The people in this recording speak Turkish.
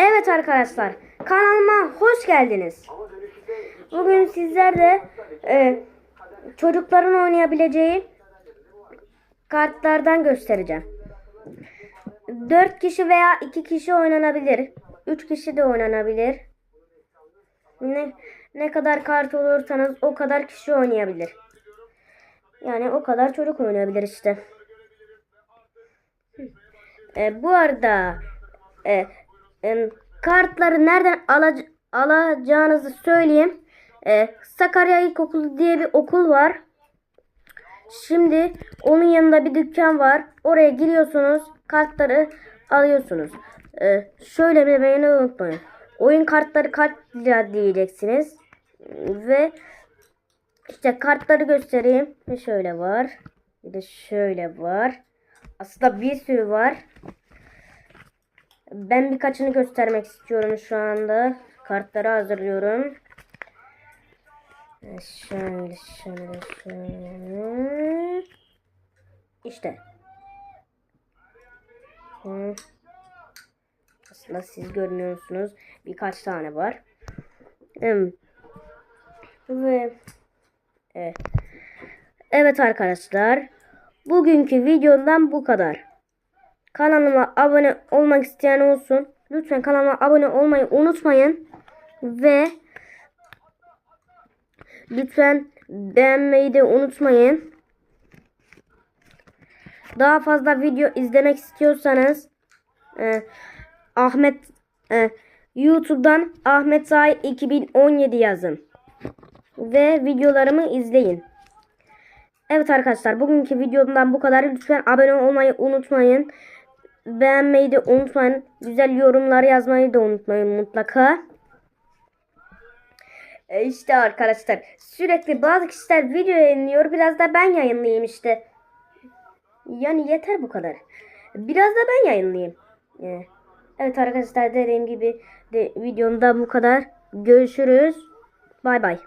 Evet arkadaşlar kanalıma hoş geldiniz. Bugün sizlerle e, çocukların oynayabileceği kartlardan göstereceğim. 4 kişi veya 2 kişi oynanabilir. 3 kişi de oynanabilir. Ne ne kadar kart olursanız o kadar kişi oynayabilir. Yani o kadar çocuk oynayabilir işte. E, bu arada e, kartları nereden alac- alacağınızı söyleyeyim. E, Sakarya İlkokulu diye bir okul var. Şimdi onun yanında bir dükkan var. Oraya giriyorsunuz. Kartları alıyorsunuz. E, şöyle bir beni unutmayın. Oyun kartları kaç lira diyeceksiniz. Ve işte kartları göstereyim. Şöyle var. Bir de şöyle var. Aslında bir sürü var. Ben birkaçını göstermek istiyorum şu anda. Kartları hazırlıyorum. Şöyle şöyle şöyle. İşte. Hı. Aslında siz görmüyorsunuz. Birkaç tane var. Hmm. Ve evet. Evet arkadaşlar. Bugünkü videomdan bu kadar. Kanalıma abone olmak isteyen olsun. Lütfen kanalıma abone olmayı unutmayın. Ve lütfen beğenmeyi de unutmayın. Daha fazla video izlemek istiyorsanız e, Ahmet e, YouTube'dan Ahmet Say 2017 yazın. Ve videolarımı izleyin. Evet arkadaşlar bugünkü videomdan bu kadar. Lütfen abone olmayı unutmayın. Beğenmeyi de unutmayın. Güzel yorumlar yazmayı da unutmayın mutlaka. E işte arkadaşlar sürekli bazı kişiler video yayınlıyor. Biraz da ben yayınlayayım işte. Yani yeter bu kadar. Biraz da ben yayınlayayım. E, Evet arkadaşlar dediğim gibi de videomda bu kadar. Görüşürüz. Bay bay.